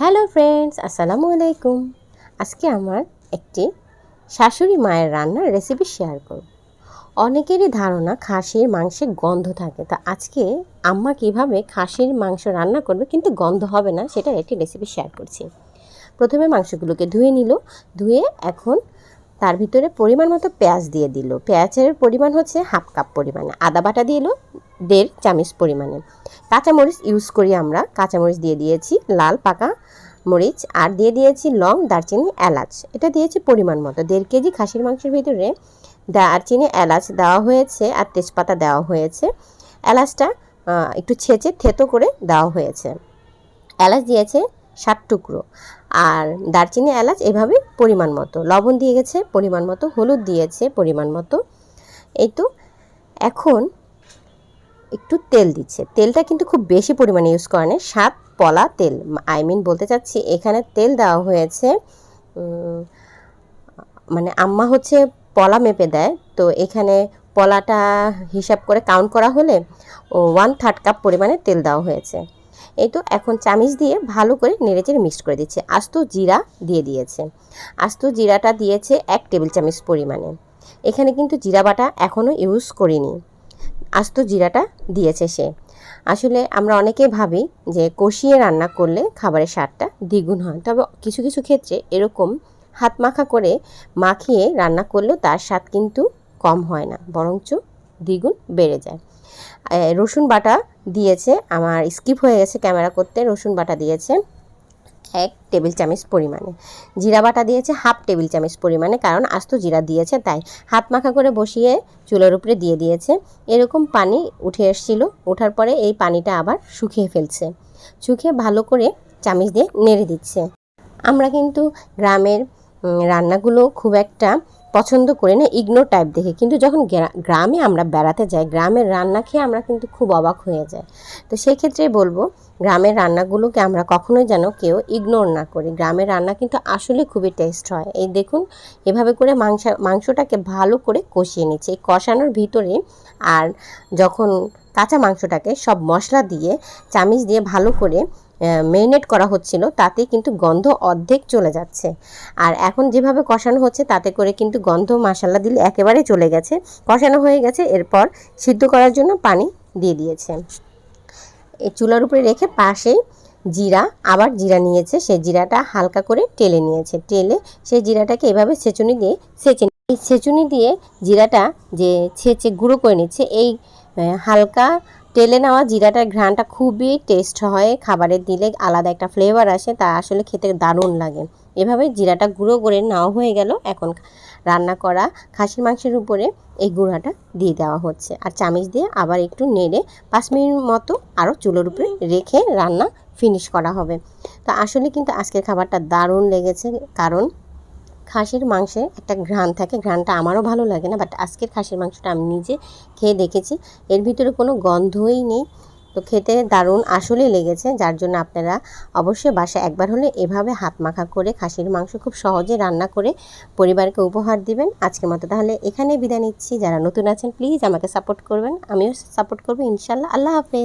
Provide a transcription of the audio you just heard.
Hello friends, আসসালামু আলাইকুম। আজকে আমার একটি শাশুড়ি মায়ের রান্নার রেসিপি শেয়ার করব। অনেকেরই ধারণা খাসির মাংসে গন্ধ থাকে। তা আজকে আম্মা কীভাবে খাসির মাংস রান্না করবে কিন্তু গন্ধ হবে না সেটা একটি রেসিপি শেয়ার করছি। প্রথমে মাংসগুলোকে ধুয়ে নিল। ধুয়ে এখন তার ভিতরে পরিমাণ মতো পেঁয়াজ দিয়ে দিল। পেঁয়াজের পরিমাণ হচ্ছে হাফ কাপ পরিমাণে। আদা বাটা দিল, দেড় চামচ পরিমাণে। কাঁচামরিচ ইউজ করি আমরা। কাঁচামরিচ দিয়ে দিয়েছি লাল, পাকা মরিচ। আর দিয়ে দিয়েছি লং, দারচিনি, এলাচ। এটা দিয়েছি পরিমাণ মতো। দেড় কেজি খাসির মাংসের ভিতরে দারচিনি, এলাচ দেওয়া হয়েছে আর তেজপাতা দেওয়া হয়েছে। এলাচটা একটু ছেঁচে থেতো করে দেওয়া হয়েছে। এলাচ দিয়েছে সাত টুকরো। আর দারচিনি, এলাচ এভাবে পরিমাণ মতো। লবণ দিয়ে গেছে, পরিমাণ মতো। হলুদ দিয়েছে, পরিমাণ মতো। এই তো এখন একটু তেল দিচ্ছে। তেলটা কিন্তু খুব বেশি পরিমাণে ইউজ করে না সাত পলা, তেল। আই মিন বলতে চাচ্ছি, এখানে তেল দেওয়া হয়েছে মানে আম্মা হচ্ছে পলা মেপে দেয়। তো এখানে পলাটা হিসাব করে কাউন্ট করা হলে ওয়ান থার্ড কাপ পরিমাণে তেল দেওয়া হয়েছে। এই তো এখন চামিচ দিয়ে ভালো করে নেড়েচেড়ে মিক্স করে দিচ্ছে। আস্ত জিরা দিয়ে দিয়েছে। আস্ত জিরাটা দিয়েছে এক টেবিল চামচ পরিমাণে। এখানে কিন্তু জিরা বাটা এখনও ইউজ করিনি। আস্ত জিরাটা দিয়েছে সে। আসলে আমরা অনেকেই ভাবি যে কষিয়ে রান্না করলে খাবারের স্বাদটা দ্বিগুণ হয়। তবে কিছু কিছু ক্ষেত্রে এরকম হাত মাখা করে মাখিয়ে রান্না করলেও তার স্বাদ কিন্তু কম হয় না, বরঞ্চ দ্বিগুণ বেড়ে যায়। রসুন বাটা দিয়েছে। আমার স্কিপ হয়ে গেছে ক্যামেরা করতে। রসুন বাটা দিয়েছে এক টেবিল চামচ পরিমাণে। জিরা বাটা দিয়েছে হাফ টেবিল চামচ পরিমাণে, কারণ আস্ত জিরা দিয়েছে, তাই হাত মাখা করে বসিয়ে চুলের উপরে দিয়ে দিয়েছে। এরকম পানি উঠে এসছিল। ওঠার পরে এই পানিটা আবার শুকিয়ে ফেলছে। শুকিয়ে ভালো করে চামিচ দিয়ে নেড়ে দিচ্ছে। আমরা কিন্তু গ্রামের রান্নাগুলো খুব একটা পছন্দ করি না ইগনোর টাইপ দেখে। কিন্তু যখন গ্রামে আমরা বেড়াতে যাই, গ্রামের রান্না খেয়ে আমরা কিন্তু খুব অবাক হয়ে যাই। তো সেই ক্ষেত্রে বলব, গ্রামের রান্নাগুলোকে আমরা কখনোই যেন কেউ ইগনোর না করি। গ্রামের রান্না কিন্তু আসলে খুবই টেস্ট হয়। এই দেখুন, এভাবে করে মাংস মাংসটাকে ভালো করে কষিয়ে নিচ্ছে। এই কষানোর ভিতরে আর যখন কাঁচা মাংসটাকে সব মশলা দিয়ে, চামিচ দিয়ে ভালো করে মেরিনেট করা হচ্ছিল, তাতে কিন্তু গন্ধ অর্ধেক চলে যাচ্ছে। আর এখন যেভাবে কষানো হচ্ছে, তাতে করে কিন্তু গন্ধ মশালা দিলে একেবারে চলে গেছে। কষানো হয়ে গেছে, এরপর সিদ্ধ করার জন্য পানি দিয়ে দিয়েছে। চুলার উপরে রেখে পাশেই জিরা, আবার জিরা নিয়েছে। সেই জিরাটা হালকা করে টেলে নিয়েছে। টেলে সেই জিরাটাকে এভাবে ছেঁচুনি দিয়ে সেচে এই ছেঁচুনি দিয়ে জিরাটা যে ছেঁচে গুঁড়ো করে নিচ্ছে, এই হালকা টেলে নেওয়া জিরাটার ঘ্রাণটা খুবই টেস্ট হয়, খাবারে দিলে আলাদা একটা ফ্লেভার আসে, তা আসলে খেতে দারুণ লাগে। এভাবে জিরাটা গুঁড়ো করে নেওয়া হয়ে গেল, এখন রান্না করা খাসির মাংসের উপরে এই গুঁড়াটা দিয়ে দেওয়া হচ্ছে। আর চামিচ দিয়ে আবার একটু নেড়ে পাঁচ মিনিট মতো আরও চুলোর উপরে রেখে রান্না ফিনিশ করা হবে। তো আসলে কিন্তু আজকের খাবারটা দারুণ লেগেছে, কারণ খাসির মাংসে একটা ঘ্রাণ থাকে, ঘ্রাণটা আমারও ভালো লাগে না বাট আজকের খাসির মাংসটা আমি নিজে খেয়ে দেখেছি। এর ভিতরে কোনো গন্ধই নেই, তো খেতে দারুণ আসলেই লেগেছে, যার জন্য আপনারা অবশ্যই বাসায় একবার হলে এভাবে হাত মাখা করে খাসির মাংস খুব সহজে রান্না করে পরিবারকে উপহার দিবেন। আজকের মতো তাহলে এখানেই বিদায় নিচ্ছি, যারা নতুন আছেন প্লিজ আমাকে সাপোর্ট করবেন, আমিও সাপোর্ট করব, ইনশাল্লাহ। আল্লাহ হাফেজ।